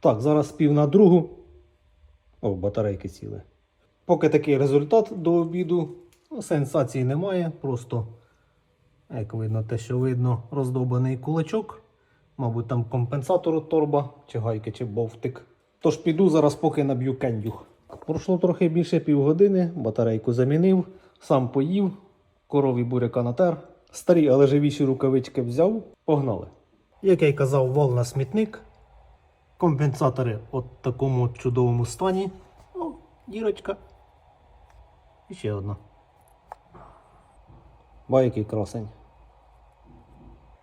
Так, зараз пів на другу. О, батарейки сіли. Поки такий результат до обіду. Сенсації немає. Просто, як видно, те, що видно, роздовбаний кулачок. Мабуть, там компенсатор торба, чи гайки, чи бовтик. Тож піду зараз, поки наб'ю кендюх. Пройшло трохи більше півгодини, батарейку замінив, сам поїв, корові буряка натер. Старі, але живіші рукавички взяв, погнали. Як я й казав, вал на смітник. Компенсатори от такому чудовому стані. О, дірочка. І ще одна. Ба, який красень.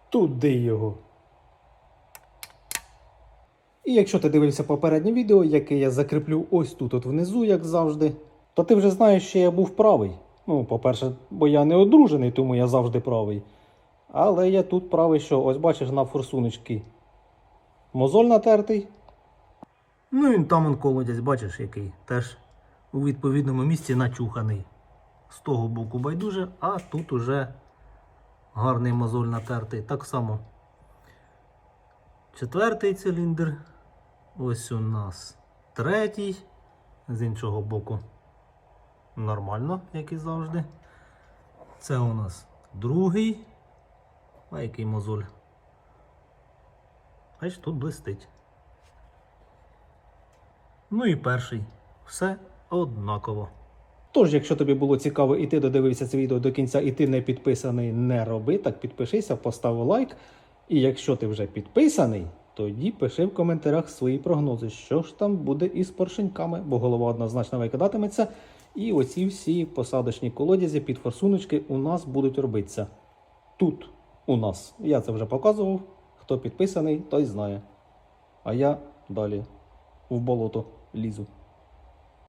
Туди його. І якщо ти дивився попереднє відео, яке я закріплю ось тут, от внизу, як завжди, то ти вже знаєш, що я був правий. Ну, по-перше, бо я не одружений, тому я завжди правий. Але я тут правий, що ось бачиш на форсуночки. Мозоль натертий. Ну і там он колодязь, бачиш, який. Теж у відповідному місці начуханий. З того боку байдуже, а тут уже гарний мозоль натертий. Так само. Четвертий циліндр. Ось у нас третій. З іншого боку. Нормально, як і завжди. Це у нас другий. А який мозоль? Бачиш, тут блистить. Ну і перший. Все однаково. Тож, якщо тобі було цікаво і ти додивився це відео до кінця, і ти не підписаний, не роби, так підпишися, постав лайк. І якщо ти вже підписаний, тоді пиши в коментарях свої прогнози, що ж там буде із поршеньками, бо голова однозначно викидатиметься. І оці всі посадочні колодязі під форсуночки у нас будуть робитися. Тут у нас. Я це вже показував. Хто підписаний, той знає. А я далі в болото лізу.